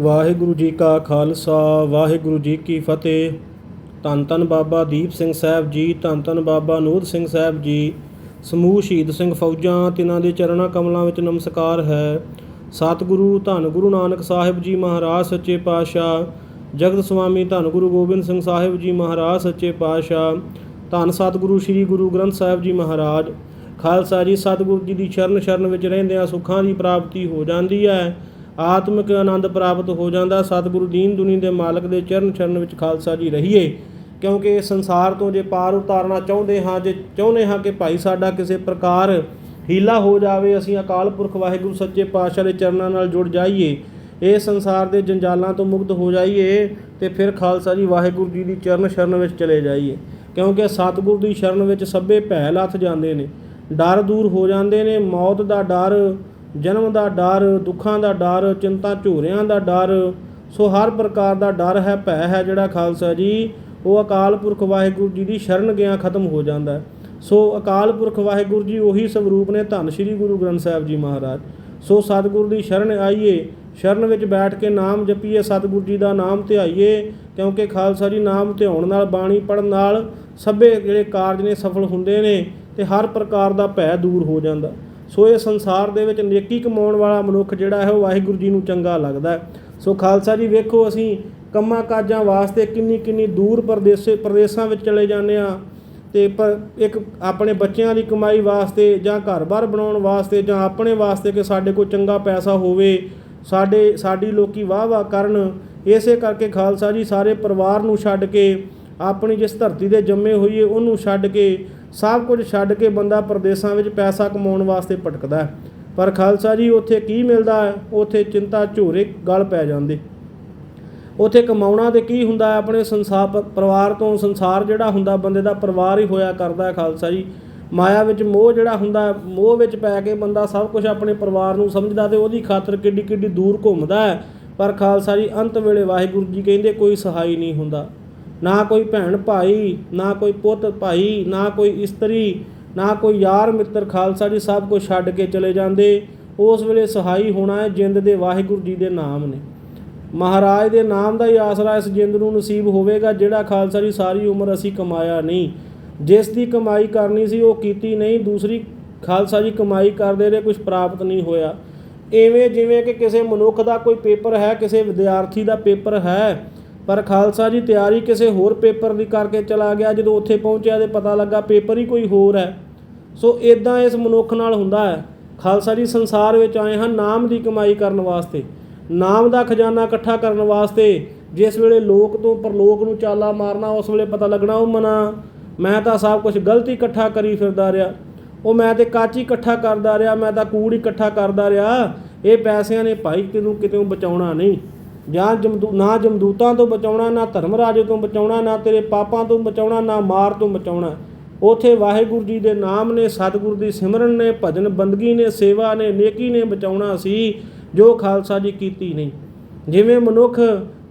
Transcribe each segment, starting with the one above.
ਵਾਹਿਗੁਰੂ ਜੀ ਕਾ ਖਾਲਸਾ, ਵਾਹਿਗੁਰੂ ਜੀ ਕੀ ਫਤਿਹ। ਧੰਨ ਧੰਨ ਬਾਬਾ ਦੀਪ ਸਿੰਘ ਸਾਹਿਬ ਜੀ, ਧੰਨ ਧੰਨ ਬਾਬਾ ਨੂਰ ਸਿੰਘ ਸਾਹਿਬ ਜੀ। ਸਮੂਹ ਸ਼ਹੀਦ ਸਿੰਘ ਫੌਜਾਂ, ਤਿਨਾਂ ਦੇ ਚਰਣਾ ਕਮਲਾਂ ਵਿੱਚ ਨਮਸਕਾਰ ਹੈ। ਸਤਿਗੁਰੂ, ਧੰਨ ਗੁਰੂ ਨਾਨਕ ਸਾਹਿਬ ਜੀ ਮਹਾਰਾਜ, ਸੱਚੇ ਪਾਤਸ਼ਾਹ। ਜਗਤ ਸੁਆਮੀ ਧੰਨ ਗੁਰੂ ਗੋਬਿੰਦ ਸਿੰਘ ਸਾਹਿਬ ਜੀ ਮਹਾਰਾਜ, ਸੱਚੇ ਪਾਤਸ਼ਾਹ। ਧੰਨ ਸਤਿਗੁਰੂ ਸ੍ਰੀ ਗੁਰੂ ਗ੍ਰੰਥ ਸਾਹਿਬ ਜੀ ਮਹਾਰਾਜ। ਖਾਲਸਾ ਜੀ, ਸਤਿਗੁਰੂ ਜੀ ਦੀ ਸ਼ਰਨ ਸ਼ਰਨ ਵਿੱਚ ਰਹਿੰਦਿਆਂ ਸੁੱਖਾਂ ਦੀ ਪ੍ਰਾਪਤੀ ਹੋ ਜਾਂਦੀ ਹੈ। ਆਤਮਿਕ ਆਨੰਦ ਪ੍ਰਾਪਤ ਹੋ ਜਾਂਦਾ। ਸਤਿਗੁਰੂ ਦੀਨ ਦੁਨੀ ਦੇ ਮਾਲਕ ਦੇ ਚਰਨ ਚਰਨ ਵਿੱਚ ਖਾਲਸਾ ਜੀ ਰਹੀਏ। ਕਿਉਂਕਿ ਇਸ ਸੰਸਾਰ ਤੋਂ ਜੇ ਪਾਰ ਉਤਾਰਨਾ ਚਾਹੁੰਦੇ ਹਾਂ, ਜੇ ਚਾਹੁੰਦੇ ਹਾਂ ਕਿ ਭਾਈ ਸਾਡਾ ਕਿਸੇ ਪ੍ਰਕਾਰ ਹੀਲਾ ਹੋ ਜਾਵੇ, ਅਸੀਂ ਅਕਾਲ ਪੁਰਖ ਵਾਹਿਗੁਰੂ ਸੱਚੇ ਪਾਤਸ਼ਾਹ ਦੇ ਚਰਨਾਂ ਨਾਲ ਜੁੜ ਜਾਈਏ। ਇਹ ਸੰਸਾਰ ਦੇ ਜੰਜਾਲਾਂ ਤੋਂ ਮੁਕਤ ਹੋ ਜਾਈਏ ਤੇ ਫਿਰ ਖਾਲਸਾ ਜੀ ਵਾਹਿਗੁਰੂ ਜੀ ਦੀ ਚਰਨ ਸ਼ਰਨ ਵਿੱਚ ਚਲੇ ਜਾਈਏ। ਕਿਉਂਕਿ ਸਤਿਗੁਰੂ ਦੀ ਸ਼ਰਨ ਵਿੱਚ ਸਭੇ ਭੈ ਲੱਥ ਜਾਂਦੇ ਨੇ। ਡਰ ਦੂਰ ਹੋ ਜਾਂਦੇ ਨੇ। ਮੌਤ ਦਾ ਡਰ ਜਨਮ ਦਾ ਡਰ, ਦੁੱਖਾਂ ਦਾ ਡਰ, ਚਿੰਤਾ, ਝੂਰਿਆਂ ਦਾ ਡਰ, ਸੋ ਹਰ ਪ੍ਰਕਾਰ ਦਾ ਡਰ ਹੈ, ਭੈ ਹੈ ਜਿਹੜਾ ਖਾਲਸਾ ਜੀ, ਉਹ ਅਕਾਲ ਪੁਰਖ ਵਾਹਿਗੁਰੂ ਜੀ ਦੀ ਸ਼ਰਨ ਗਿਆ ਖਤਮ ਹੋ ਜਾਂਦਾ ਹੈ। ਸੋ ਅਕਾਲ ਪੁਰਖ ਵਾਹਿਗੁਰੂ ਜੀ ਉਹੀ ਸਵਰੂਪ ਨੇ ਧੰਨ ਸ਼੍ਰੀ ਗੁਰੂ ਗ੍ਰੰਥ ਸਾਹਿਬ ਜੀ ਮਹਾਰਾਜ। ਸੋ ਸਤਿਗੁਰੂ ਦੀ ਸ਼ਰਨ ਆਈਏ, ਸ਼ਰਨ ਵਿੱਚ ਬੈਠ ਕੇ ਨਾਮ ਜਪੀਏ, ਸਤਿਗੁਰੂ ਜੀ ਦਾ ਨਾਮ ਧਿਆਈਏ, ਕਿਉਂਕਿ ਖਾਲਸਾ ਜੀ ਨਾਮ ਧਿਆਉਣ ਨਾਲ, ਬਾਣੀ ਪੜਨ ਨਾਲ ਸਭੇ ਜਿਹੜੇ ਕਾਰਜ ਨੇ ਸਫਲ ਹੁੰਦੇ ਨੇ ਤੇ ਹਰ ਪ੍ਰਕਾਰ ਦਾ ਭੈ ਦੂਰ ਹੋ ਜਾਂਦਾ। ਸੋ ਇਹ ਸੰਸਾਰ ਦੇ ਵਿੱਚ ਨੇਕੀ ਕਮਾਉਣ ਵਾਲਾ ਮਨੁੱਖ ਜਿਹੜਾ ਹੈ ਉਹ ਵਾਹਿਗੁਰੂ ਜੀ ਨੂੰ ਚੰਗਾ ਲੱਗਦਾ ਹੈ। ਸੋ ਖਾਲਸਾ ਜੀ, ਵੇਖੋ ਅਸੀਂ ਕੰਮਾਂ ਕਾਜਾਂ ਵਾਸਤੇ ਕਿੰਨੀ ਕਿੰਨੀ ਦੂਰ ਪ੍ਰਦੇਸੇ ਪ੍ਰਦੇਸ਼ਾਂ ਵਿੱਚ ਚਲੇ ਜਾਂਦੇ ਆ ਤੇ ਪਰ ਇੱਕ ਆਪਣੇ ਬੱਚਿਆਂ ਦੀ ਕਮਾਈ ਵਾਸਤੇ ਜਾਂ ਘਰ-ਬਾਰ ਬਣਾਉਣ ਵਾਸਤੇ ਜਾਂ ਆਪਣੇ ਵਾਸਤੇ ਕਿ ਸਾਡੇ ਕੋਲ ਚੰਗਾ ਪੈਸਾ ਹੋਵੇ, ਸਾਡੇ ਸਾਡੀ ਲੋਕੀ ਵਾਹ-ਵਾਹ ਕਰਨ, ਇਸੇ ਕਰਕੇ ਖਾਲਸਾ ਜੀ, ਸਾਰੇ ਪਰਿਵਾਰ ਨੂੰ ਛੱਡ ਕੇ, ਆਪਣੀ ਜਿਸ ਧਰਤੀ ਦੇ ਜੰਮੇ ਹੋਈਏ ਉਹਨੂੰ ਛੱਡ ਕੇ ਸਭ ਕੁਝ ਛੱਡ ਕੇ ਬੰਦਾ ਪ੍ਰਦੇਸ਼ਾਂ ਵਿੱਚ ਪੈਸਾ ਕਮਾਉਣ ਵਾਸਤੇ ਭਟਕਦਾ ਹੈ। ਪਰ ਖਾਲਸਾ ਜੀ, ਉੱਥੇ ਕੀ ਮਿਲਦਾ ਹੈ? ਉੱਥੇ ਚਿੰਤਾ ਝੂਰੇ ਗਲ ਪੈ ਜਾਂਦੇ। ਉੱਥੇ ਕਮਾਉਣਾ ਤੇ ਕੀ ਹੁੰਦਾ ਹੈ? ਆਪਣੇ ਸੰਸਾਰ ਪ- ਪਰਿਵਾਰ ਤੋਂ ਸੰਸਾਰ ਜਿਹੜਾ ਹੁੰਦਾ, ਬੰਦੇ ਦਾ ਪਰਿਵਾਰ ਹੀ ਹੋਇਆ ਕਰਦਾ ਹੈ ਖਾਲਸਾ ਜੀ। ਮਾਇਆ ਵਿੱਚ ਮੋਹ ਜਿਹੜਾ ਹੁੰਦਾ ਮੋਹ ਵਿੱਚ ਪੈ ਕੇ ਬੰਦਾ ਸਭ ਕੁਝ ਆਪਣੇ ਪਰਿਵਾਰ ਨੂੰ ਸਮਝਦਾ ਤੇ ਉਹਦੀ ਖਾਤਰ ਕਿੱਡੀ ਕਿੱਡੀ ਦੂਰ ਘੁੰਮਦਾ ਹੈ। ਪਰ ਖਾਲਸਾ ਜੀ, ਅੰਤ ਵੇਲੇ ਵਾਹਿਗੁਰੂ ਜੀ ਕਹਿੰਦੇ, ਕੋਈ ਸਹਾਈ ਨਹੀਂ ਹੁੰਦਾ। ਨਾ ਕੋਈ ਭੈਣ ਭਾਈ, ਨਾ ਕੋਈ ਪੁੱਤ ਭਾਈ, ਨਾ ਕੋਈ ਇਸਤਰੀ, ਨਾ ਕੋਈ ਯਾਰ ਮਿੱਤਰ ਖਾਲਸਾ ਜੀ ਸਭ ਕੁਝ ਛੱਡ ਕੇ ਚਲੇ ਜਾਂਦੇ। ਉਸ ਵੇਲੇ ਸਹਾਈ ਹੋਣਾ ਹੈ ਜਿੰਦ ਦੇ ਵਾਹਿਗੁਰੂ ਜੀ ਦੇ ਨਾਮ ਨੇ। ਮਹਾਰਾਜ ਦੇ ਨਾਮ ਦਾ ਹੀ ਆਸਰਾ ਇਸ ਜਿੰਦ ਨੂੰ ਨਸੀਬ ਹੋਵੇਗਾ, ਜਿਹੜਾ ਖਾਲਸਾ ਜੀ ਸਾਰੀ ਉਮਰ ਅਸੀਂ ਕਮਾਇਆ ਨਹੀਂ। ਜਿਸ ਦੀ ਕਮਾਈ ਕਰਨੀ ਸੀ ਉਹ ਕੀਤੀ ਨਹੀਂ, ਦੂਸਰੀ ਖਾਲਸਾ ਜੀ ਕਮਾਈ ਕਰਦੇ ਰਹੇ ਕੁਝ ਪ੍ਰਾਪਤ ਨਹੀਂ ਹੋਇਆ। ਐਵੇਂ ਜਿਵੇਂ ਕਿ ਕਿਸੇ ਮਨੁੱਖ ਦਾ ਕੋਈ ਪੇਪਰ ਹੈ, ਕਿਸੇ ਵਿਦਿਆਰਥੀ ਦਾ ਪੇਪਰ ਹੈ ਪਰ ਖਾਲਸਾ ਜੀ, ਤਿਆਰੀ ਕਿਸੇ ਹੋਰ ਪੇਪਰ ਦੀ ਕਰਕੇ ਚਲਾ ਗਿਆ, ਜਦੋਂ ਉੱਥੇ ਪਹੁੰਚਿਆ ਤੇ ਪਤਾ ਲੱਗਾ ਪੇਪਰ ਹੀ ਕੋਈ ਹੋਰ ਹੈ। ਸੋ ਇਦਾਂ ਇਸ ਮਨੁੱਖ ਨਾਲ ਹੁੰਦਾ ਹੈ। ਖਾਲਸਾ ਜੀ, ਸੰਸਾਰ ਵਿੱਚ ਆਏ ਹਨ ਨਾਮ ਦੀ ਕਮਾਈ ਕਰਨ ਵਾਸਤੇ। ਨਾਮ ਦਾ ਖਜ਼ਾਨਾ ਇਕੱਠਾ ਕਰਨ ਵਾਸਤੇ ਜਿਸ ਵੇਲੇ ਲੋਕ ਤੋਂ ਪਰਲੋਕ ਨੂੰ ਚਾਲਾ ਮਾਰਨਾ, ਉਸ ਵੇਲੇ ਪਤਾ ਲੱਗਣਾ, ਉਹ ਮਨਾ। ਮੈਂ ਤਾਂ ਸਭ ਕੁਝ ਗਲਤੀ ਇਕੱਠਾ ਕਰੀ ਫਿਰਦਾ ਰਿਹਾ। ਉਹ ਮੈਂ ਤੇ ਕਾਚੀ ਇਕੱਠਾ ਕਰਦਾ ਰਿਹਾ, ਮੈਂ ਤਾਂ ਕੂੜ ਇਕੱਠਾ ਕਰਦਾ ਰਿਹਾ। ਇਹ ਪੈਸਿਆਂ ਨੇ ਭਾਈ ਤੈਨੂੰ ਕਿਤੇ ਬਚਾਉਣਾ ਨਹੀਂ। ਜਾਂ ਜਮਦੂ ਨਾ ਜਮਦੂਤਾਂ ਤੋਂ ਬਚਾਉਣਾ, ਨਾ ਧਰਮ ਰਾਜੇ ਤੋਂ ਬਚਾਉਣਾ, ਨਾ ਤੇਰੇ ਪਾਪਾਂ ਤੋਂ ਬਚਾਉਣਾ, ਨਾ ਮਾਰ ਤੋਂ ਬਚਾਉਣਾ। ਉਥੇ ਵਾਹਿਗੁਰੂ ਜੀ ਦੇ ਨਾਮ ਨੇ, ਸਤਿਗੁਰੂ ਦੀ ਸਿਮਰਨ ਨੇ, ਭਜਨ ਬੰਦਗੀ ਨੇ, ਸੇਵਾ ਨੇ, ਨੇਕੀ ਨੇ ਬਚਾਉਣਾ ਸੀ, ਜੋ ਖਾਲਸਾ ਜੀ ਕੀਤੀ ਨਹੀਂ। ਜਿਵੇਂ ਮਨੁੱਖ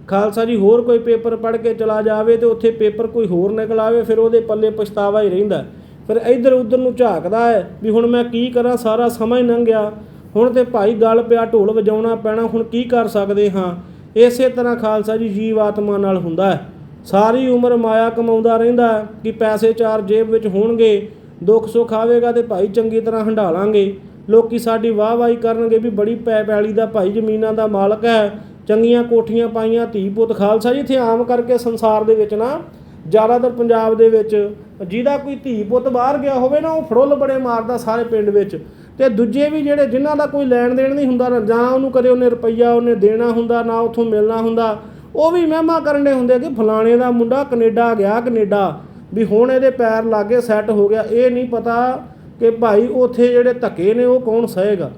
ਖਾਲਸਾ ਜੀ ਹੋਰ ਕੋਈ ਪੇਪਰ ਪੜ੍ਹ ਕੇ ਚਲਾ ਜਾਵੇ ਤੇ ਉੱਥੇ ਪੇਪਰ ਕੋਈ ਹੋਰ ਨਿਕਲ ਆਵੇ, ਫਿਰ ਉਹਦੇ ਪੱਲੇ ਪਛਤਾਵਾ ਹੀ ਰਹਿੰਦਾ। ਫਿਰ ਇੱਧਰ ਉੱਧਰ ਨੂੰ ਝਾਕਦਾ ਹੈ ਵੀ ਹੁਣ ਮੈਂ ਕੀ ਕਰਾਂ, ਸਾਰਾ ਸਮਾਂ ਹੀ ਲੰਘ ਗਿਆ। ਹੁਣ ਤੇ ਭਾਈ ਗੱਲ ਪਿਆ, ਢੋਲ ਵਜਾਉਣਾ ਪੈਣਾ, ਹੁਣ ਕੀ ਕਰ ਸਕਦੇ ਹਾਂ? ਇਸੇ ਤਰ੍ਹਾਂ ਖਾਲਸਾ ਜੀ ਜੀਵ ਆਤਮਾ ਨਾਲ ਹੁੰਦਾ ਹੈ। ਸਾਰੀ ਉਮਰ ਮਾਇਆ ਕਮਾਉਂਦਾ ਰਹਿੰਦਾ ਕਿ ਪੈਸੇ ਚਾਰ ਜੇਬ ਵਿੱਚ ਹੋਣਗੇ, ਦੁੱਖ ਸੁੱਖ ਆਵੇਗਾ ਤੇ ਭਾਈ ਚੰਗੀ ਤਰ੍ਹਾਂ ਹੰਡਾਲਾਂਗੇ ਲੋਕੀ ਸਾਡੀ ਵਾਹ ਵਾਹੀ ਕਰਨਗੇ ਵੀ ਬੜੀ ਪੈ ਪੈਲੀ ਦਾ ਭਾਈ ਜ਼ਮੀਨਾਂ ਦਾ ਮਾਲਕ ਹੈ, ਚੰਗੀਆਂ ਕੋਠੀਆਂ ਪਾਈਆਂ ਧੀ ਪੁੱਤ। ਖਾਲਸਾ ਜੀ, ਇੱਥੇ ਆਮ ਕਰਕੇ ਸੰਸਾਰ ਦੇ ਵਿੱਚ ਨਾ, ਜ਼ਿਆਦਾਤਰ ਪੰਜਾਬ ਦੇ ਵਿੱਚ ਜਿਹਦਾ ਕੋਈ ਧੀ ਪੁੱਤ ਬਾਹਰ ਗਿਆ ਹੋਵੇ ਨਾ, ਉਹ ਫੜੁੱਲ ਬੜੇ ਮਾਰਦਾ ਸਾਰੇ ਪਿੰਡ ਵਿੱਚ। ਤੇ ਦੂਜੇ ਵੀ ਜਿਹੜੇ ਜਿਨ੍ਹਾਂ ਦਾ ਕੋਈ ਲੈਣ ਦੇਣ ਨਹੀਂ ਹੁੰਦਾ ਨਾ ਜਾਂ ਉਹਨੂੰ ਕਦੇ ਉਹਨੇ ਰੁਪਈਆ ਉਹਨੇ ਦੇਣਾ ਹੁੰਦਾ, ਨਾ ਉਥੋਂ ਮਿਲਣਾ ਹੁੰਦਾ, ਉਹ ਵੀ ਮਹਿਮਾ ਕਰਨ ਦੇ ਹੁੰਦੇ ਕਿ ਫਲਾਣੇ ਦਾ ਮੁੰਡਾ ਕੈਨੇਡਾ ਗਿਆ, ਕੈਨੇਡਾ, ਵੀ ਹੁਣ ਇਹਦੇ ਪੈਰ ਲਾਗੇ ਸੈੱਟ ਹੋ ਗਿਆ। ਇਹ ਨਹੀਂ ਪਤਾ ਕਿ ਭਾਈ ਉਥੇ ਜਿਹੜੇ ਧੱਕੇ ਨੇ ਉਹ ਕੌਣ ਸਹੇਗਾ।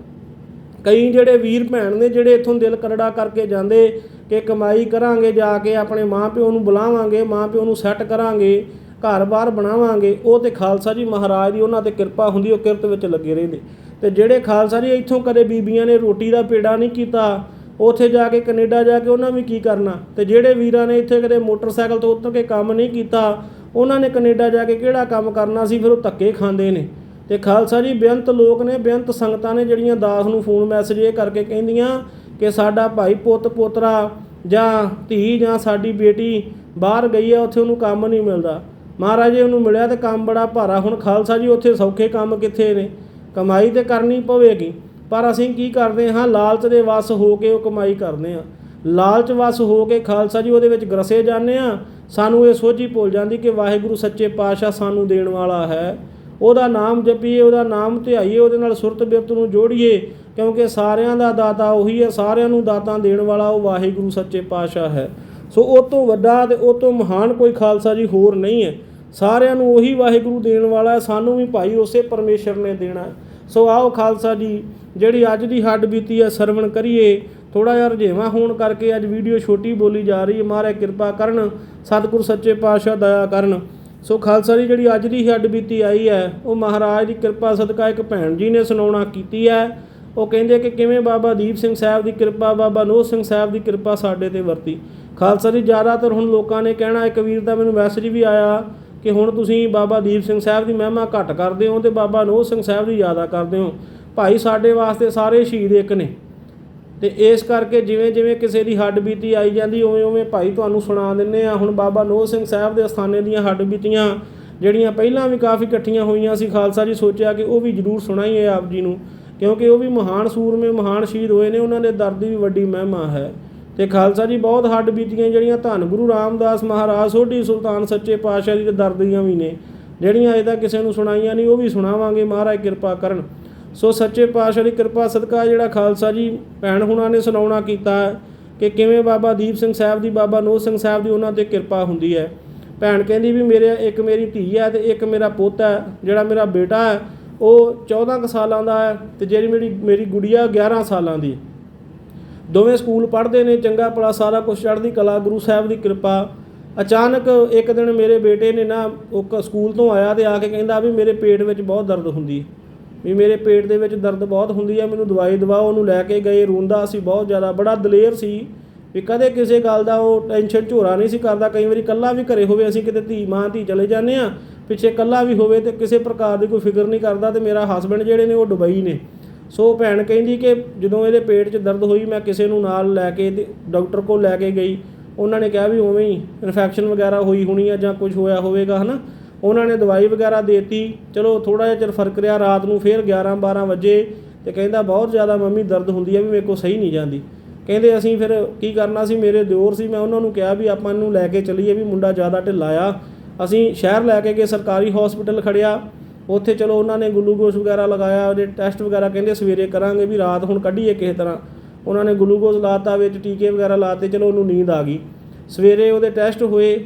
ਕਈ ਜਿਹੜੇ ਵੀਰ ਭੈਣ ਨੇ ਜਿਹੜੇ ਇੱਥੋਂ ਦਿਲ ਕਰੜਾ ਕਰਕੇ ਜਾਂਦੇ ਕਿ ਕਮਾਈ ਕਰਾਂਗੇ, ਜਾ ਕੇ ਆਪਣੇ ਮਾਪਿਓ ਨੂੰ ਬੁਲਾਵਾਂਗੇ ਮਾਪਿਓ ਨੂੰ ਸੈੱਟ ਕਰਾਂਗੇ ਘਰ-ਬਾਰ ਬਣਾਵਾਂਗੇ, ਉਹ ਤੇ ਖਾਲਸਾ ਜੀ ਮਹਾਰਾਜ ਦੀ ਉਹਨਾਂ ਤੇ ਕਿਰਪਾ ਹੁੰਦੀ, ਉਹ ਕਿਰਤ ਵਿੱਚ ਲੱਗੇ ਰਹਿੰਦੇ। ਤੇ ਜਿਹੜੇ ਖਾਲਸਾ ਜੀ ਇੱਥੋਂ ਕਦੇ ਬੀਬੀਆਂ ਨੇ ਰੋਟੀ ਦਾ ਪੇੜਾ ਨਹੀਂ ਕੀਤਾ, ਉੱਥੇ ਜਾ ਕੇ ਕੈਨੇਡਾ ਜਾ ਕੇ ਉਹਨਾਂ ਵੀ ਕੀ ਕਰਨਾ? ਤੇ ਜਿਹੜੇ ਵੀਰਾਂ ਨੇ ਇੱਥੇ ਕਦੇ ਮੋਟਰਸਾਈਕਲ ਤੋਂ ਉਤਰ ਕੇ ਕੰਮ ਨਹੀਂ ਕੀਤਾ, ਉਹਨਾਂ ਨੇ ਕੈਨੇਡਾ ਜਾ ਕੇ ਕਿਹੜਾ ਕੰਮ ਕਰਨਾ ਸੀ? ਫਿਰ ਉਹ ਧੱਕੇ ਖਾਂਦੇ ਨੇ। ਤੇ ਖਾਲਸਾ ਜੀ, ਬੇਅੰਤ ਲੋਕ ਨੇ, ਬੇਅੰਤ ਸੰਗਤਾਂ ਨੇ ਜਿਹੜੀਆਂ ਦਾਸ ਨੂੰ ਫੋਨ ਮੈਸੇਜ ਇਹ ਕਰਕੇ ਕਹਿੰਦੀਆਂ ਕਿ ਸਾਡਾ ਭਾਈ ਪੁੱਤ ਪੋਤਰਾ ਜਾਂ ਧੀ ਜਾਂ ਸਾਡੀ ਬੇਟੀ ਬਾਹਰ ਗਈ ਹੈ ਉੱਥੇ ਉਹਨੂੰ ਕੰਮ ਨਹੀਂ ਮਿਲਦਾ। ਮਹਾਰਾਜ ਜੀ, ਉਹਨੂੰ ਮਿਲਿਆ ਤੇ ਕੰਮ ਬੜਾ ਭਾਰਾ। ਹੁਣ ਖਾਲਸਾ ਜੀ, ਉੱਥੇ ਸੌਖੇ ਕੰਮ ਕਿੱਥੇ ਨੇ? ਕਮਾਈ ਤੇ ਕਰਨੀ ਪਵੇਗੀ। ਪਰ ਅਸੀਂ ਕੀ ਕਰਦੇ ਹਾਂ? ਲਾਲਚ ਦੇ ਵਸ ਹੋ ਕੇ ਉਹ ਕਮਾਈ ਕਰਦੇ ਹਾਂ। ਲਾਲਚ ਵਸ ਹੋ ਕੇ ਖਾਲਸਾ ਜੀ ਉਹਦੇ ਵਿੱਚ ਗਰਸੇ ਜਾਂਦੇ ਆ ਸਾਨੂੰ ਇਹ ਸੋਝੀ ਭੁੱਲ ਜਾਂਦੀ ਕਿ ਵਾਹਿਗੁਰੂ ਸੱਚੇ ਪਾਤਸ਼ਾਹ ਸਾਨੂੰ ਦੇਣ ਵਾਲਾ ਹੈ। ਉਹਦਾ ਨਾਮ ਜਪੀਏ, ਉਹਦਾ ਨਾਮ ਧਿਆਈਏ, ਉਹਦੇ ਨਾਲ ਸੁਰਤ ਬਿਰਤ ਨੂੰ ਜੋੜੀਏ। ਕਿਉਂਕਿ ਸਾਰਿਆਂ ਦਾ ਦਾਤਾ ਉਹੀ ਹੈ, ਸਾਰਿਆਂ ਨੂੰ ਦਾਤਾਂ ਦੇਣ ਵਾਲਾ ਉਹ ਵਾਹਿਗੁਰੂ ਸੱਚੇ ਪਾਤਸ਼ਾਹ ਹੈ। ਸੋ ਉਹ ਤੋਂ ਵੱਡਾ ਤੇ ਉਹ ਤੋਂ ਮਹਾਨ ਕੋਈ ਖਾਲਸਾ ਜੀ ਹੋਰ ਨਹੀਂ ਹੈ। ਸਾਰਿਆਂ ਨੂੰ ਉਹੀ ਵਾਹਿਗੁਰੂ ਦੇਣ ਵਾਲਾ ਹੈ, ਸਾਨੂੰ ਵੀ ਭਾਈ ਉਸੇ ਪਰਮੇਸ਼ਰ ਨੇ ਦੇਣਾ ਸੋ ਆਓ ਖਾਲਸਾ ਜੀ, ਜਿਹੜੀ ਅੱਜ ਦੀ ਹੱਡ ਬੀਤੀ ਹੈ, ਸਰਵਣ ਕਰੀਏ। ਥੋੜਾ ਜਿਹਾ ਰਜੇਵਾ ਹੋਣ ਕਰਕੇ ਅੱਜ ਵੀਡੀਓ ਛੋਟੀ ਬੋਲੀ ਜਾ ਰਹੀ ਹੈ। ਮਹਾਰਾਜ ਕਿਰਪਾ ਕਰਨ, ਸਤਿਗੁਰ ਸੱਚੇ ਪਾਤਸ਼ਾਹ ਦਇਆ ਕਰਨ। ਸੋ ਖਾਲਸਾ ਜੀ, ਜਿਹੜੀ ਅੱਜ ਦੀ ਹੱਡ ਬੀਤੀ ਆਈ ਹੈ, ਉਹ ਮਹਾਰਾਜ ਦੀ ਕਿਰਪਾ ਸਦਕਾ ਇੱਕ ਭੈਣ ਜੀ ਨੇ ਸੁਣਾਉਣਾ ਕੀਤੀ ਹੈ। ਉਹ ਕਹਿੰਦੇ ਕਿ ਕਿਵੇਂ ਬਾਬਾ ਦੀਪ ਸਿੰਘ ਸਾਹਿਬ ਦੀ ਕਿਰਪਾ, ਬਾਬਾ ਨੋਹ ਸਿੰਘ ਸਾਹਿਬ ਦੀ ਕਿਰਪਾ ਸਾਡੇ ਤੇ ਵਰਤੀ। ਖਾਲਸਾ ਜੀ, ਜ਼ਿਆਦਾਤਰ ਹੁਣ ਲੋਕਾਂ ਨੇ ਕਹਿਣਾ, ਇੱਕ ਵੀਰ ਦਾ ਮੈਨੂੰ ਮੈਸੇਜ ਵੀ ਆਇਆ ਕਿ ਹੁਣ ਤੁਸੀਂ ਬਾਬਾ ਦੀਪ ਸਿੰਘ ਸਾਹਿਬ ਦੀ ਮਹਿਮਾ ਘੱਟ ਕਰਦੇ ਹੋ ਤੇ ਬਾਬਾ ਨੋਹ ਸਿੰਘ ਸਾਹਿਬ ਦੀ ਜ਼ਿਆਦਾ ਕਰਦੇ ਹੋ। ਭਾਈ ਸਾਡੇ ਵਾਸਤੇ ਸਾਰੇ ਸ਼ਹੀਦ ਇੱਕ ਨੇ। ਤੇ ਇਸ ਕਰਕੇ ਜਿਵੇਂ ਜਿਵੇਂ ਕਿਸੇ ਦੀ ਹੱਡ ਬੀਤੀ ਆਈ ਜਾਂਦੀ, ਉਵੇਂ ਉਵੇਂ ਭਾਈ ਤੁਹਾਨੂੰ ਸੁਣਾ ਦਿੰਨੇ ਆ। ਹੁਣ ਬਾਬਾ ਨੋਹ ਸਿੰਘ ਸਾਹਿਬ ਦੇ ਅਸਥਾਨੇ ਦੀਆਂ ਹੱਡ ਬੀਤੀਆਂ, ਜਿਹੜੀਆਂ ਪਹਿਲਾਂ ਵੀ ਕਾਫੀ ਇਕੱਠੀਆਂ ਹੋਈਆਂ ਸੀ, ਖਾਲਸਾ ਜੀ ਸੋਚਿਆ ਕਿ ਉਹ ਵੀ ਜ਼ਰੂਰ ਸੁਣਾਈਏ ਆਪ ਜੀ ਨੂੰ, ਕਿਉਂਕਿ ਉਹ ਵੀ ਮਹਾਨ ਸੂਰਮੇ, ਮਹਾਨ ਸ਼ਹੀਦ ਹੋਏ ਨੇ। ਉਹਨਾਂ ਦੇ ਦਰ ਦੀ ਵੀ ਵੱਡੀ ਮਹਿਮਾ ਹੈ। ਤੇ ਖਾਲਸਾ ਜੀ ਬਹੁਤ ਹੱਡ ਬੀਤੀਆਂ ਜਿਹੜੀਆਂ ਧੰਨ ਗੁਰੂ ਰਾਮਦਾਸ ਮਹਾਰਾਜ, ਸੋਢੀ ਸੁਲਤਾਨ ਸੱਚੇ ਪਾਤਸ਼ਾਹ ਜੀ ਦੇ ਦਰਦ ਦੀਆਂ ਵੀ ਨੇ। ਜਿਹੜੀਆਂ ਅਜੇ ਤੱਕ ਕਿਸੇ ਨੂੰ ਸੁਣਾਈਆਂ ਨਹੀਂ, ਉਹ ਵੀ ਸੁਣਾਵਾਂਗੇ। ਮਹਾਰਾਜ ਕਿਰਪਾ ਕਰਨ। ਸੋ ਸੱਚੇ ਪਾਤਸ਼ਾਹ ਦੀ ਕਿਰਪਾ, ਸਦਕਾ ਜਿਹੜਾ ਖਾਲਸਾ ਜੀ ਭੈਣ ਹੁਣਾਂ ਨੇ ਸੁਣਾਉਣਾ ਕੀਤਾ ਕਿ ਕਿਵੇਂ ਬਾਬਾ ਦੀਪ ਸਿੰਘ ਸਾਹਿਬ ਦੀ, ਬਾਬਾ ਨੋਹ ਸਿੰਘ ਸਾਹਿਬ ਦੀ ਉਹਨਾਂ ਤੇ ਕਿਰਪਾ ਹੁੰਦੀ ਹੈ। ਭੈਣ ਕਹਿੰਦੀ ਵੀ ਮੇਰੇ, ਇੱਕ ਮੇਰੀ ਧੀ ਹੈ ਤੇ ਇੱਕ ਮੇਰਾ ਪੁੱਤ ਹੈ, ਜਿਹੜਾ ਮੇਰਾ ਬੇਟਾ ਹੈ, ਉਹ 14 ਕੁ ਸਾਲਾਂ ਦਾ ਹੈ ਤੇ ਜਿਹੜੀ ਮੇਰੀ ਮੇਰੀ ਗੁੜੀਆ 11 ਸਾਲਾਂ ਦੀ। ਦੋਵੇਂ ਸਕੂਲ ਪੜ੍ਹਦੇ ਨੇ, ਚੰਗਾ ਭਲਾ ਸਾਰਾ ਕੁਝ ਚੜ੍ਹਦੀ ਕਲਾ, ਗੁਰੂ ਸਾਹਿਬ ਦੀ ਕਿਰਪਾ। ਅਚਾਨਕ ਇੱਕ ਦਿਨ ਮੇਰੇ ਬੇਟੇ ਨੇ ਨਾ ਉਹ ਕ- ਸਕੂਲ ਤੋਂ ਆਇਆ ਤੇ ਆ ਕੇ ਕਹਿੰਦਾ ਵੀ ਮੇਰੇ ਪੇਟ ਵਿੱਚ ਬਹੁਤ ਦਰਦ ਹੁੰਦੀ ਵੀ ਮੇਰੇ ਪੇਟ ਦੇ ਵਿੱਚ ਦਰਦ ਬਹੁਤ ਹੁੰਦੀ ਆ ਮੈਨੂੰ ਦਵਾਈ ਦਵਾਓ, ਉਹਨੂੰ ਲੈ ਕੇ ਗਏ, ਰੋਂਦਾ ਸੀ ਬਹੁਤ ਜ਼ਿਆਦਾ, ਬੜਾ ਦਲੇਰ ਸੀ। ਵੀ ਕਦੇ ਕਿਸੇ ਗੱਲ ਦਾ ਉਹ ਟੈਨਸ਼ਨ ਝੋਰਾ ਨਹੀਂ ਸੀ ਕਰਦਾ, ਕਈ ਵਾਰੀ ਕੱਲਾ ਵੀ ਘਰੇ ਹੋਵੇ, ਅਸੀਂ ਕਿਤੇ ਧੀ ਮਾਂ ਧੀ ਚਲੇ ਜਾਂਦੇ ਆ ਪਿੱਛੇ ਕੱਲਾ ਵੀ ਹੋਵੇ ਤੇ ਕਿਸੇ ਪ੍ਰਕਾਰ ਦੀ ਕੋਈ ਫਿਕਰ ਨਹੀਂ ਕਰਦਾ ਤੇ ਮੇਰਾ ਹਸਬੰਡ ਜਿਹੜੇ ਨੇ ਉਹ ਦੁਬਈ ਨੇ। ਸੋ ਭੈਣ ਕਹਿੰਦੀ ਕਿ ਜਦੋਂ ਇਹਦੇ ਪੇਟ 'ਚ ਦਰਦ ਹੋਈ, ਮੈਂ ਕਿਸੇ ਨੂੰ ਨਾਲ ਲੈ ਕੇ ਤੇ ਡਾਕਟਰ ਕੋਲ ਲੈ ਕੇ ਗਈ। ਉਹਨਾਂ ਨੇ ਕਿਹਾ ਵੀ ਉਵੇਂ ਹੀ ਇਨਫੈਕਸ਼ਨ ਵਗੈਰਾ ਹੋਈ ਹੋਣੀ ਆ ਜਾਂ ਕੁਝ ਹੋਇਆ ਹੋਵੇਗਾ, ਹਨਾ? ਉਹਨਾਂ ਨੇ ਦਵਾਈ ਵਗੈਰਾ ਦੇਤੀ। ਚਲੋ ਥੋੜਾ ਜਿਹਾ ਚਿਰ ਫ਼ਰਕ ਰਿਹਾ, ਰਾਤ ਨੂੰ ਫੇਰ 11 12 ਵਜੇ ਤੇ ਕਹਿੰਦਾ ਬਹੁਤ ਜ਼ਿਆਦਾ ਮੰਮੀ ਦਰਦ ਹੁੰਦੀ ਹੈ ਵੀ ਮੇਰੇ ਕੋਲ ਸਹੀ ਨਹੀਂ ਜਾਂਦੀ। ਕਹਿੰਦੇ ਅਸੀਂ ਫਿਰ ਕੀ ਕਰਨਾ ਸੀ, ਮੇਰੇ ਦਿਓਰ ਸੀ, ਮੈਂ ਉਹਨਾਂ ਨੂੰ ਕਿਹਾ ਵੀ ਆਪਾਂ ਇਹਨੂੰ ਲੈ ਕੇ ਚੱਲੀਏ ਵੀ ਮੁੰਡਾ ਜ਼ਿਆਦਾ ਢਿੱਲਾ ਆ ਅਸੀਂ ਸ਼ਹਿਰ ਲੈ ਕੇ ਗਏ, ਸਰਕਾਰੀ ਹਸਪੀਟਲ ਖੜਿਆ ਉੱਥੇ ਚਲੋ ਉਹਨਾਂ ਨੇ ਗਲੂਕੋਜ਼ ਵਗੈਰਾ ਲਗਾਇਆ, ਉਹਦੇ ਟੈਸਟ ਵਗੈਰਾ ਕਹਿੰਦੇ ਸਵੇਰੇ ਕਰਾਂਗੇ ਵੀ ਰਾਤ ਹੁਣ ਕੱਢੀਏ ਕਿਸੇ ਤਰ੍ਹਾਂ। ਉਹਨਾਂ ਨੇ ਗਲੂਕੋਜ਼ ਲਾਤਾ ਵਿੱਚ, ਟੀਕੇ ਵਗੈਰਾ ਲਾਤੇ, ਚਲੋ ਉਹਨੂੰ ਨੀਂਦ ਆ ਗਈ। ਸਵੇਰੇ ਉਹਦੇ ਟੈਸਟ ਹੋਏ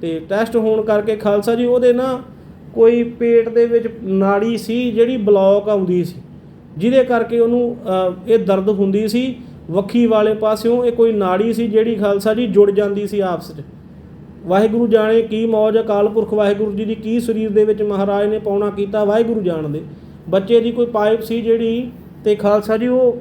ਤੇ ਟੈਸਟ ਹੋਣ ਕਰਕੇ ਖਾਲਸਾ ਜੀ, ਉਹਦੇ ਨਾ ਕੋਈ ਪੇਟ ਦੇ ਵਿੱਚ ਨਾੜੀ ਸੀ ਜਿਹੜੀ ਬਲੌਕ ਆਉਂਦੀ ਸੀ, ਜਿਹਦੇ ਕਰਕੇ ਉਹਨੂੰ ਇਹ ਦਰਦ ਹੁੰਦੀ ਸੀ। ਵੱਖੀ ਵਾਲੇ ਪਾਸਿਓਂ ਇਹ ਕੋਈ ਨਾੜੀ ਸੀ ਜਿਹੜੀ ਖਾਲਸਾ ਜੀ ਜੁੜ ਜਾਂਦੀ ਸੀ ਆਪਸ 'ਚ। ਵਾਹਿਗੁਰੂ ਜਾਣੇ ਕੀ ਮੌਜ ਅਕਾਲ ਪੁਰਖ ਵਾਹਿਗੁਰੂ ਜੀ ਦੀ, ਕੀ ਸਰੀਰ ਦੇ ਵਿੱਚ ਮਹਾਰਾਜ ਨੇ ਪਾਉਣਾ ਕੀਤਾ ਵਾਹਿਗੁਰੂ ਜਾਣਦੇ ਬੱਚੇ ਦੀ ਕੋਈ ਪਾਈਪ ਸੀ ਜਿਹੜੀ ਤੇ ਖਾਲਸਾ ਜੀ, ਉਹ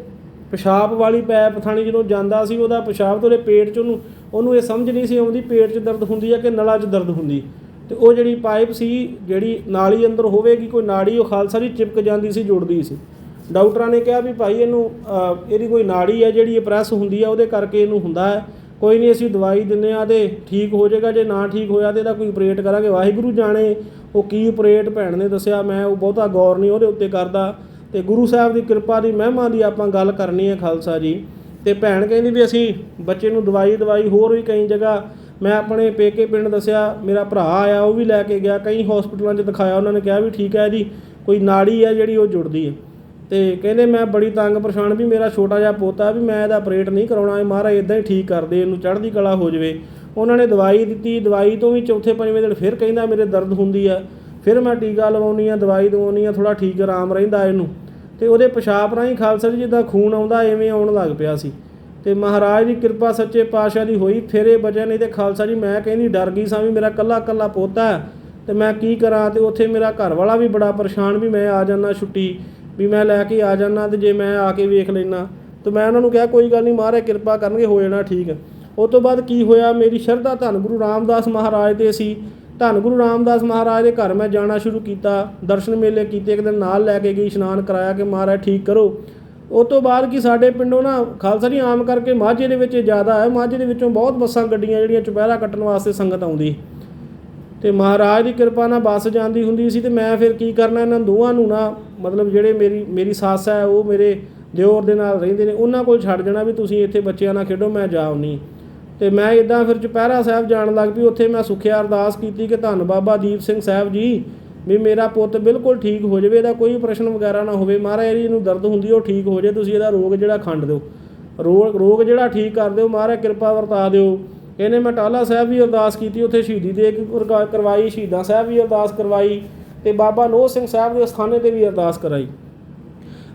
ਪਿਸ਼ਾਬ ਵਾਲੀ ਪੈਪ ਥਾਣੀ ਜਦੋਂ ਜਾਂਦਾ ਸੀ, ਉਹਦਾ ਪਿਸ਼ਾਬ ਤੋਂ ਉਹਦੇ ਪੇਟ 'ਚ ਉਹਨੂੰ ਉਹਨੂੰ ਇਹ ਸਮਝ ਨਹੀਂ ਸੀ ਆਉਂਦੀ ਪੇਟ 'ਚ ਦਰਦ ਹੁੰਦੀ ਹੈ ਕਿ ਨਲਾ 'ਚ ਦਰਦ ਹੁੰਦੀ। ਤੇ ਉਹ ਜਿਹੜੀ ਪਾਈਪ ਸੀ, ਜਿਹੜੀ ਨਾਲੀ ਅੰਦਰ ਹੋਵੇਗੀ, ਕੋਈ ਨਾੜੀ, ਉਹ ਖਾਲਸਾ ਜੀ ਚਿਪਕ ਜਾਂਦੀ ਸੀ, ਜੁੜਦੀ ਸੀ। ਡਾਕਟਰਾਂ ਨੇ ਕਿਹਾ ਵੀ ਭਾਈ ਇਹਨੂੰ ਇਹਦੀ ਕੋਈ ਨਾੜੀ ਹੈ ਜਿਹੜੀ ਇਹ ਪ੍ਰੈਸ ਹੁੰਦੀ ਹੈ ਉਹਦੇ ਕਰਕੇ ਇਹਨੂੰ ਹੁੰਦਾ ਹੈ। ਕੋਈ ਨਹੀਂ ਅਸੀਂ ਦਵਾਈ ਦਿੰਨੇ ਆ ਤੇ ਠੀਕ ਹੋ ਜਾਏਗਾ, ਜੇ ਨਾ ਠੀਕ ਹੋਇਆ ਤੇ ਇਹਦਾ ਕੋਈ ਆਪਰੇਟ ਕਰਾਂਗੇ। ਵਾਹਿਗੁਰੂ ਜਾਣੇ, ਉਹ ਕੀ ਆਪਰੇਟ ਭੈਣ ਨੇ ਦੱਸਿਆ, ਮੈਂ ਉਹ ਬਹੁਤਾ ਗੌਰ ਨਹੀਂ ਉਹਦੇ ਉੱਤੇ ਕਰਦਾ। ਤੇ ਗੁਰੂ ਸਾਹਿਬ ਦੀ ਕਿਰਪਾ ਦੀ ਮਹਿਮਾ ਦੀ ਆਪਾਂ ਗੱਲ ਕਰਨੀ ਹੈ ਖਾਲਸਾ ਜੀ। ਤੇ ਭੈਣ ਕਹਿੰਦੀ ਵੀ ਅਸੀਂ ਬੱਚੇ ਨੂੰ ਦਵਾਈ ਦਵਾਈ ਹੋਰ ਵੀ ਕਈ ਜਗ੍ਹਾ, ਮੈਂ ਆਪਣੇ ਪੇਕੇ ਪਿੰਡ ਦੱਸਿਆ, ਮੇਰਾ ਭਰਾ ਆਇਆ, ਉਹ ਵੀ ਲੈ ਕੇ ਗਿਆ, ਕਈ ਹਸਪੀਟਲਾਂ 'ਚ ਦਿਖਾਇਆ, ਉਹਨਾਂ ਨੇ ਕਿਹਾ ਵੀ ਠੀਕ ਹੈ ਇਹਦੀ ਕੋਈ ਨਾੜੀ ਹੈ ਜਿਹੜੀ ਉਹ ਜੁੜਦੀ ਹੈ। ਤੇ ਕਹਿੰਦੇ ਮੈਂ ਬੜੀ ਤੰਗ ਪਰੇਸ਼ਾਨ ਵੀ ਮੇਰਾ ਛੋਟਾ ਜਿਹਾ ਪੋਤਾ ਵੀ ਮੈਂ ਇਹਦਾ ਆਪਰੇਟ ਨਹੀਂ ਕਰਾਉਣਾ ਇਹ ਮਹਾਰਾਜ ਇਦਾਂ ਹੀ ਠੀਕ ਕਰ ਦੇ, ਇਹਨੂੰ ਚੜ੍ਹਦੀ ਕਲਾ ਹੋ ਜਾਵੇ। ਉਹਨਾਂ ਨੇ ਦਵਾਈ ਦਿੱਤੀ, ਦਵਾਈ ਤੋਂ ਵੀ ਚੌਥੇ ਪੰਜਵੇਂ ਦਿਨ ਫਿਰ ਕਹਿੰਦਾ ਮੇਰੇ ਦਰਦ ਹੁੰਦੀ ਆ। ਫਿਰ ਮੈਂ ਟੀਕਾ ਲਵਾਉਣੀ ਆ ਦਵਾਈ ਦਵਾਉਣੀ ਆ ਥੋੜਾ ਠੀਕ ਆਰਾਮ ਰਹਿੰਦਾ ਇਹਨੂੰ। ਤੇ ਉਹਦੇ ਪਿਸ਼ਾਬ ਰਾਹੀਂ ਖਾਲਸਾ ਜੀ ਜਿੱਦਾਂ ਖੂਨ ਆਉਂਦਾ ਐਵੇਂ ਆਉਣ ਲੱਗ ਪਿਆ ਸੀ। ਤੇ ਮਹਾਰਾਜ ਦੀ ਕਿਰਪਾ ਸੱਚੇ ਪਾਤਸ਼ਾਹ ਦੀ ਹੋਈ, ਫੇਰੇ ਬਚਿਆ ਨਹੀਂ ਤੇ ਖਾਲਸਾ ਜੀ ਮੈਂ ਕਹਿੰਦੀ ਡਰ ਗਈ ਸਾਂ ਵੀ ਮੇਰਾ ਕੱਲਾ ਕੱਲਾ ਪੋਤਾ ਹੈ ਤੇ ਮੈਂ ਕੀ ਕਰਾਂ ਤੇ ਉੱਥੇ ਮੇਰਾ ਘਰ ਵਾਲਾ ਵੀ ਬੜਾ ਪਰੇਸ਼ਾਨ ਵੀ ਮੈਂ ਆ ਜਾਣਾ ਛੁੱਟੀ। ਵੀ ਮੈਂ ਲੈ ਕੇ ਆ ਜਾਣਾ ਤੇ ਜੇ ਮੈਂ ਆ ਕੇ ਵੇਖ ਲੈਣਾ ਤੇ ਮੈਂ ਉਹਨਾਂ ਨੂੰ ਕਿਹਾ, ਕੋਈ ਗੱਲ ਨਹੀਂ ਮਹਾਰਾਜ, ਕਿਰਪਾ ਕਰਨਗੇ, ਹੋ ਜਾਣਾ ਠੀਕ। ਉਸ ਤੋਂ ਬਾਅਦ ਕੀ ਹੋਇਆ? ਮੇਰੀ ਸ਼ਰਧਾ ਧੰਨ ਗੁਰੂ ਰਾਮਦਾਸ ਮਹਾਰਾਜ ਤੇ ਸੀ। ਧੰਨ ਗੁਰੂ ਰਾਮਦਾਸ ਮਹਾਰਾਜ ਦੇ ਘਰ ਮੈਂ ਜਾਣਾ ਸ਼ੁਰੂ ਕੀਤਾ। ਦਰਸ਼ਨ ਮੇਲੇ ਕੀਤੇ, ਇੱਕ ਦਿਨ ਨਾਲ ਲੈ ਕੇ ਗਈ, ਇਸ਼ਨਾਨ ਕਰਾਇਆ ਕਿ ਮਹਾਰਾਜ ਠੀਕ ਕਰੋ। ਉਹ ਤੋਂ ਬਾਅਦ ਕਿ ਸਾਡੇ ਪਿੰਡੋਂ ਨਾ ਖਾਲਸਾ ਜੀ ਆਮ ਕਰਕੇ ਮਾਝੇ ਦੇ ਵਿੱਚ ਜ਼ਿਆਦਾ ਹੈ। ਮਾਝੇ ਦੇ ਵਿੱਚੋਂ ਬਹੁਤ ਬੱਸਾਂ, ਗੱਡੀਆਂ ਜਿਹੜੀਆਂ ਚੁਪਹਿਰਾ ਕੱਟਣ ਵਾਸਤੇ ਸੰਗਤ ਆਉਂਦੀ। ਤੇ ਮਹਾਰਾਜ ਦੀ ਕਿਰਪਾ ਨਾਲ ਬੱਸ ਜਾਂਦੀ ਹੁੰਦੀ ਸੀ ਤੇ ਮੈਂ ਫਿਰ ਕੀ ਕਰਨਾ, ਇਹਨਾਂ ਦੋਵਾਂ ਨੂੰ ਨਾ, ਮਤਲਬ ਜਿਹੜੇ ਮੇਰੀ ਮੇਰੀ ਸੱਸ ਹੈ, ਉਹ ਮੇਰੇ ਦਿਓਰ ਦੇ ਨਾਲ ਰਹਿੰਦੇ ਨੇ, ਉਹਨਾਂ ਕੋਲ ਛੱਡ ਜਾਣਾ ਵੀ ਤੁਸੀਂ ਇੱਥੇ ਬੱਚਿਆਂ ਨਾਲ ਖੇਡੋ, ਮੈਂ ਜਾ ਆਉਣੀ ਤੇ ਮੈਂ ਇਦਾਂ ਫਿਰ ਚੁਪਹਿਰਾ ਸਾਹਿਬ ਜਾਣ ਲੱਗ ਪਈ, ਉੱਥੇ ਮੈਂ ਸੁਖਿਆ ਅਰਦਾਸ ਕੀਤੀ ਕਿ ਧੰਨ ਬਾਬਾ ਦੀਪ ਸਿੰਘ ਸਾਹਿਬ ਜੀ, ਵੀ ਮੇਰਾ ਪੁੱਤ ਬਿਲਕੁਲ ਠੀਕ ਹੋ ਜਾਵੇ, ਇਹਦਾ ਕੋਈ ਪ੍ਰਸ਼ਨ ਵਗੈਰਾ ਨਾ ਹੋਵੇ, ਮਹਾਰਾਜ ਇਹਨੂੰ ਦਰਦ ਹੁੰਦੀ ਉਹ ਠੀਕ ਹੋ ਜਾਏ, ਤੁਸੀਂ ਇਹਦਾ ਰੋਗ ਜਿਹੜਾ ਖੰਡ ਦਿਓ। ਰੋਗ ਰੋਗ ਜਿਹੜਾ ਠੀਕ ਕਰ ਦਿਓ, ਮਹਾਰਾਜ ਕਿਰਪਾ ਵਰਤਾ ਦਿਓ। ਇਹਨੇ ਮੈਂ ਟਾਲਾ ਸਾਹਿਬ ਵੀ ਅਰਦਾਸ ਕੀਤੀ, ਉੱਥੇ ਸ਼ਹੀਦੀ ਦੇ ਕਰਵਾਈ, ਸ਼ਹੀਦਾਂ ਸਾਹਿਬ ਵੀ ਅਰਦਾਸ ਕਰਵਾਈ ਤੇ ਬਾਬਾ ਨੋਹ ਸਿੰਘ ਸਾਹਿਬ ਦੇ ਅਸਥਾਨੇ ਤੇ ਵੀ ਅਰਦਾਸ ਕਰਾਈ।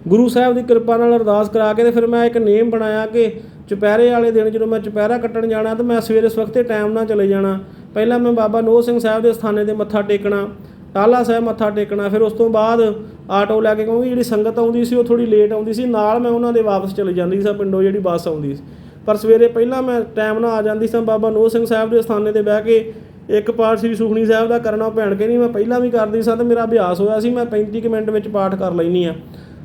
ਗੁਰੂ ਸਾਹਿਬ ਦੀ ਕਿਰਪਾ ਨਾਲ ਅਰਦਾਸ ਕਰਾ ਕੇ ਤੇ ਫਿਰ ਮੈਂ ਇੱਕ ਨੇਮ ਬਣਾਇਆ ਕਿ ਚੁਪਹਿਰੇ ਵਾਲੇ ਦਿਨ ਜਦੋਂ ਮੈਂ ਚੁਪਹਿਰਾ ਕੱਟਣ ਜਾਣਾ ਤਾਂ ਮੈਂ ਸਵੇਰੇ ਸਵਖਤੇ ਟਾਈਮ ਨਾਲ ਚਲੇ ਜਾਣਾ। ਪਹਿਲਾਂ ਮੈਂ ਬਾਬਾ ਨੋਹ ਸਿੰਘ ਸਾਹਿਬ ਦੇ ਸਥਾਨੇ ਤੇ ਮੱਥਾ ਟੇਕਣਾ, ਟਾਲਾ ਸਾਹਿਬ ਮੱਥਾ ਟੇਕਣਾ, ਫਿਰ ਉਸ ਤੋਂ ਬਾਅਦ ਆਟੋ ਲੈ ਕੇ ਕਿਉਂਕਿ ਜਿਹੜੀ ਸੰਗਤ ਆਉਂਦੀ ਸੀ ਉਹ ਥੋੜੀ ਲੇਟ ਆਉਂਦੀ ਸੀ, ਨਾਲ ਮੈਂ ਉਹਨਾਂ ਦੇ ਵਾਪਸ ਚਲੇ ਜਾਂਦੀ ਸੀ ਪਿੰਡੋਂ ਜਿਹੜੀ ਬੱਸ ਆਉਂਦੀ ਸੀ। ਪਰ ਸਵੇਰੇ ਪਹਿਲਾਂ ਮੈਂ ਟਾਈਮ ਨਾਲ ਆ ਜਾਂਦੀ ਸਾਂ, ਬਾਬਾ ਨੋਹ ਸਿੰਘ ਸਾਹਿਬ ਦੇ ਸਥਾਨੇ ਤੇ ਬਹਿ ਕੇ ਇੱਕ ਪਾਠ ਸ੍ਰੀ ਸੁਖਣੀ ਸਾਹਿਬ ਦਾ ਕਰਨਾ ਭੈਣ ਕੇ ਨਹੀਂ ਮੈਂ ਪਹਿਲਾਂ ਵੀ ਕਰਦੀ ਸਾਂ ਤੇ ਮੇਰਾ ਅਭਿਆਸ ਹੋਇਆ ਸੀ, ਮੈਂ 35 ਕੁ ਮਿੰਟ ਵਿੱਚ ਪਾਠ ਕਰ ਲੈਣੀ ਆ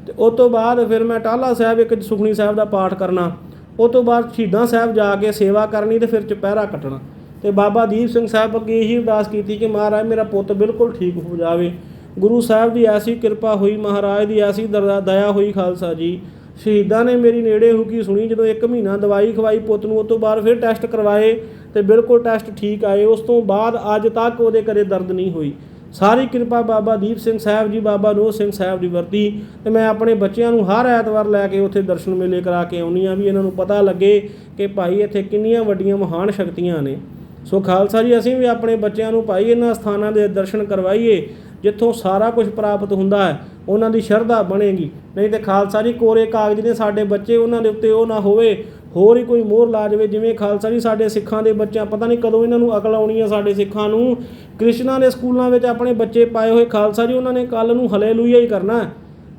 ਤੇ ਉਸ ਤੋਂ ਬਾਅਦ ਫਿਰ ਮੈਂ ਟਾਲਾ ਸਾਹਿਬ ਇੱਕ ਸੁਖਣੀ ਸਾਹਿਬ ਦਾ ਪਾਠ ਕਰਨਾ। ਉਸ ਤੋਂ ਬਾਅਦ ਸ਼ਹੀਦਾਂ ਸਾਹਿਬ ਜਾ ਕੇ ਸੇਵਾ ਕਰਨੀ ਤੇ ਫਿਰ ਚੁਪਹਿਰਾ ਕੱਟਣਾ। ਤੇ ਬਾਬਾ ਦੀਪ ਸਿੰਘ ਸਾਹਿਬ ਅੱਗੇ ਇਹੀ ਅਰਦਾਸ ਕੀਤੀ ਕਿ ਮਹਾਰਾਜ, ਮੇਰਾ ਪੁੱਤ ਬਿਲਕੁਲ ਠੀਕ ਹੋ ਜਾਵੇ। ਗੁਰੂ ਸਾਹਿਬ ਦੀ ਐਸੀ ਕਿਰਪਾ ਹੋਈ, ਮਹਾਰਾਜ ਦੀ ਐਸੀ ਦਰਦਾ ਦਇਆ ਹੋਈ, ਖਾਲਸਾ ਜੀ। ਸ਼ਹੀਦਾਂ ਨੇ ਮੇਰੀ ਨੇੜੇ ਹੋ ਕੇ ਸੁਣੀ, ਜਦੋਂ ਇੱਕ ਮਹੀਨਾ ਦਵਾਈ ਖਵਾਈ ਪੁੱਤ ਨੂੰ ਉਸ ਤੋਂ ਬਾਅਦ ਫਿਰ ਟੈਸਟ ਕਰਵਾਏ ਤੇ ਬਿਲਕੁਲ ਟੈਸਟ ਠੀਕ ਆਏ। ਉਸ ਤੋਂ ਬਾਅਦ ਅੱਜ ਤੱਕ ਉਹਦੇ ਘਰੇ ਦਰਦ ਨਹੀਂ ਹੋਈ। ਸਾਰੀ ਕਿਰਪਾ ਬਾਬਾ ਦੀਪ ਸਿੰਘ ਸਾਹਿਬ ਜੀ, ਬਾਬਾ ਨੋਹ ਸਿੰਘ ਸਾਹਿਬ ਦੀ ਵਰਤੀ ਤੇ ਮੈਂ ਆਪਣੇ ਬੱਚਿਆਂ ਨੂੰ ਹਰ ਐਤਵਾਰ ਲੈ ਕੇ ਉੱਥੇ ਦਰਸ਼ਨ ਮੇਲੇ ਕਰਾ ਕੇ ਆਉਣੀ ਆ ਵੀ ਇਹਨਾਂ ਨੂੰ ਪਤਾ ਲੱਗੇ ਕਿ ਭਾਈ ਇੱਥੇ ਕਿੰਨੀਆਂ ਵੱਡੀਆਂ ਮਹਾਨ ਸ਼ਕਤੀਆਂ ਨੇ। ਸੋ ਖਾਲਸਾ ਜੀ, ਅਸੀਂ ਵੀ ਆਪਣੇ ਬੱਚਿਆਂ ਨੂੰ ਭਾਈ ਇਹਨਾਂ ਸਥਾਨਾਂ ਦੇ ਦਰਸ਼ਨ ਕਰਵਾਈਏ, ਜਿੱਥੋਂ ਸਾਰਾ ਕੁਝ ਪ੍ਰਾਪਤ ਹੁੰਦਾ ਹੈ। ਉਹਨਾਂ ਦੀ ਸ਼ਰਧਾ ਬਣੇਗੀ। ਨਹੀਂ ਤੇ ਖਾਲਸਾ ਜੀ, ਕੋਰੇ ਕਾਗਜ਼ ਨੇ ਸਾਡੇ ਬੱਚੇ ਉਹਨਾਂ ਦੇ ਉੱਤੇ ਉਹ ਨਾ ਹੋਵੇ। ਹੋਰ ਹੀ ਕੋਈ ਮੋਹਰ ਲਾ ਜਾਵੇ ਜਿਵੇਂ ਖਾਲਸਾ ਜੀ, ਸਾਡੇ ਸਿੱਖਾਂ ਦੇ ਬੱਚਿਆਂ, ਪਤਾ ਨਹੀਂ ਕਦੋਂ ਇਹਨਾਂ ਨੂੰ ਅਕਲ ਆਉਣੀ ਆ ਸਾਡੇ ਸਿੱਖਾਂ ਨੂੰ। ਕ੍ਰਿਸ਼ਨਾ ਦੇ ਸਕੂਲਾਂ ਵਿੱਚ ਆਪਣੇ ਬੱਚੇ ਪਾਏ ਹੋਏ, ਖਾਲਸਾ ਜੀ, ਉਹਨਾਂ ਨੇ ਕੱਲ ਨੂੰ ਹਲੇਲੂਇਆ ਹੀ ਕਰਨਾ।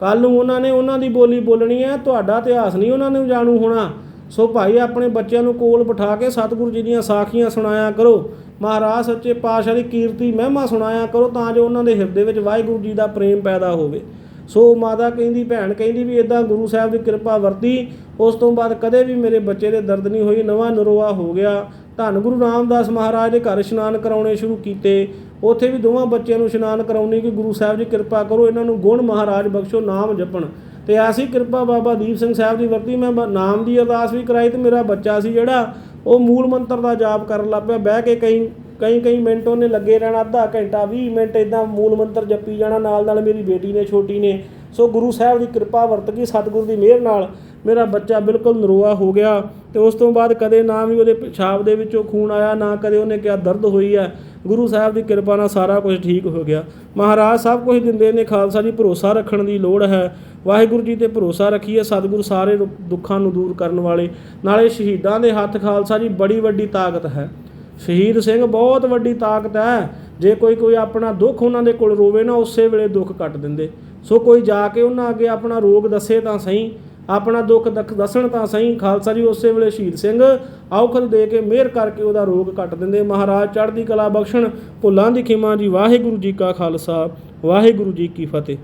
ਕੱਲ ਨੂੰ ਉਹਨਾਂ ਨੇ ਉਹਨਾਂ ਦੀ ਬੋਲੀ ਬੋਲਣੀ ਹੈ ਤੁਹਾਡਾ ਇਤਿਹਾਸ ਨਹੀਂ ਉਹਨਾਂ ਨੂੰ ਜਾਣੂ ਹੋਣਾ। ਸੋ ਭਾਈ ਆਪਣੇ ਬੱਚਿਆਂ ਨੂੰ ਕੋਲ ਬਿਠਾ ਕੇ ਸਤਿਗੁਰੂ ਜੀ ਦੀਆਂ ਸਾਖੀਆਂ ਸੁਣਾਇਆ ਕਰੋ। ਮਹਾਰਾਜ ਸੱਚੇ ਪਾਤਸ਼ਾਹ ਦੀ ਕੀਰਤੀ ਮਹਿਮਾ ਸੁਣਾਇਆ ਕਰੋ ਤਾਂ ਜੋ ਉਹਨਾਂ ਦੇ ਹਿਰਦੇ ਵਿੱਚ ਵਾਹਿਗੁਰੂ ਜੀ ਦਾ ਪ੍ਰੇਮ ਪੈਦਾ ਹੋਵੇ। ਸੋ ਮਾਤਾ ਕਹਿੰਦੀ, ਭੈਣ ਕਹਿੰਦੀ ਵੀ ਇਦਾਂ ਗੁਰੂ ਸਾਹਿਬ ਦੀ ਕਿਰਪਾ ਵਰਤੀ। ਉਸ ਤੋਂ ਬਾਅਦ ਕਦੇ ਵੀ ਮੇਰੇ ਬੱਚੇ ਦੇ ਦਰਦ ਨਹੀਂ ਹੋਈ ਨਵਾਂ ਨਰੋਆ ਹੋ ਗਿਆ। ਧੰਨ ਗੁਰੂ ਰਾਮਦਾਸ ਮਹਾਰਾਜ ਦੇ ਘਰ ਇਸ਼ਨਾਨ ਕਰਾਉਣੇ ਸ਼ੁਰੂ ਕੀਤੇ। ਉੱਥੇ ਵੀ ਦੋਵਾਂ ਬੱਚਿਆਂ ਨੂੰ ਇਸ਼ਨਾਨ ਕਰਾਉਣੀ ਕਿ ਗੁਰੂ ਸਾਹਿਬ ਜੀ ਕਿਰਪਾ ਕਰੋ, ਇਹਨਾਂ ਨੂੰ ਗੁਣ ਮਹਾਰਾਜ ਬਖਸ਼ੋ, ਨਾਮ ਜਪਣ। ਤੇ ਐਸੀ ਕਿਰਪਾ ਬਾਬਾ ਦੀਪ ਸਿੰਘ ਸਾਹਿਬ ਦੀ ਵਰਤੀ ਮੈਂ ਨਾਮ ਦੀ ਅਰਦਾਸ ਵੀ ਕਰਾਈ ਤੇ ਮੇਰਾ ਬੱਚਾ ਸੀ ਜਿਹੜਾ, ਉਹ ਮੂਲ ਮੰਤਰ ਦਾ ਜਾਪ ਕਰਨ ਲੱਗ ਪਿਆ। ਬਹਿ ਕੇ ਕਈ ਕਈ ਕਈ ਮਿੰਟ ਉਹਨੇ ਲੱਗੇ ਰਹਿਣਾ, ਅੱਧਾ ਘੰਟਾ 20 ਮਿੰਟ ਇਦਾਂ ਮੂਲ ਮੰਤਰ ਜਪੀ ਜਾਣਾ। ਨਾਲ ਨਾਲ ਮੇਰੀ ਬੇਟੀ ਨੇ, ਛੋਟੀ ਨੇ। ਸੋ ਗੁਰੂ ਸਾਹਿਬ ਦੀ ਕਿਰਪਾ ਵਰਤ ਗਈ, ਸਤਿਗੁਰੂ ਦੀ ਮਿਹਰ ਨਾਲ। ਮੇਰਾ ਬੱਚਾ ਬਿਲਕੁਲ ਨਰੋਆ ਹੋ ਗਿਆ ਤੇ ਉਸ ਤੋਂ ਬਾਅਦ ਕਦੇ ਨਾ ਵੀ ਉਹਦੇ ਪਿਸ਼ਾਬ ਦੇ ਵਿੱਚੋਂ ਖੂਨ ਆਇਆ, ਨਾ ਕਦੇ ਉਹਨੇ ਕਿਹਾ ਦਰਦ ਹੋਈ ਹੈ। ਗੁਰੂ ਸਾਹਿਬ ਦੀ ਕਿਰਪਾ ਨਾਲ ਸਾਰਾ ਕੁਝ ਠੀਕ ਹੋ ਗਿਆ। ਮਹਾਰਾਜ ਸਭ ਕੁਝ ਦਿੰਦੇ ਨੇ, ਖਾਲਸਾ ਜੀ ਭਰੋਸਾ ਰੱਖਣ ਦੀ ਲੋੜ ਹੈ। ਵਾਹਿਗੁਰੂ ਜੀ ਤੇ ਭਰੋਸਾ ਰੱਖੀਏ, ਸਤਿਗੁਰੂ ਸਾਰੇ ਰੁ- ਦੁੱਖਾਂ ਨੂੰ ਦੂਰ ਕਰਨ ਵਾਲੇ। ਨਾਲੇ ਸ਼ਹੀਦਾਂ ਦੇ ਹੱਥ ਖਾਲਸਾ ਜੀ ਬੜੀ ਵੱਡੀ ਤਾਕਤ ਹੈ। ਸ਼ਹੀਦ ਸਿੰਘ ਬਹੁਤ ਵੱਡੀ ਤਾਕਤ ਹੈ। ਜੇ ਕੋਈ ਕੋਈ ਆਪਣਾ ਦੁੱਖ ਉਹਨਾਂ ਦੇ ਕੋਲ ਰੋਵੇ ਨਾ, ਉਸੇ ਵੇਲੇ ਦੁੱਖ ਕੱਟ ਦਿੰਦੇ। ਸੋ ਕੋਈ ਜਾ ਕੇ ਉਹਨਾਂ ਅੱਗੇ ਆਪਣਾ ਰੋਗ ਦੱਸੇ ਤਾਂ ਸਹੀ। ਆਪਣਾ ਦੁੱਖ ਦਖ- ਦੱਸਣ ਤਾਂ ਸਹੀ, ਖਾਲਸਾ ਜੀ ਉਸੇ ਵੇਲੇ ਸ਼ਹੀਦ ਸਿੰਘ ਔਖਦ ਦੇ ਕੇ ਮਿਹਰ ਕਰਕੇ ਉਹਦਾ ਰੋਗ ਕੱਟ ਦਿੰਦੇ। ਮਹਾਰਾਜ ਚੜ੍ਹਦੀ ਕਲਾ ਬਖਸ਼ਣ, ਭੁੱਲਾਂ ਦੀ ਖਿਮਾ ਜੀ, ਵਾਹਿਗੁਰੂ ਜੀ ਕਾ ਖਾਲਸਾ, ਵਾਹਿਗੁਰੂ ਜੀ ਕੀ ਫਤਿਹ।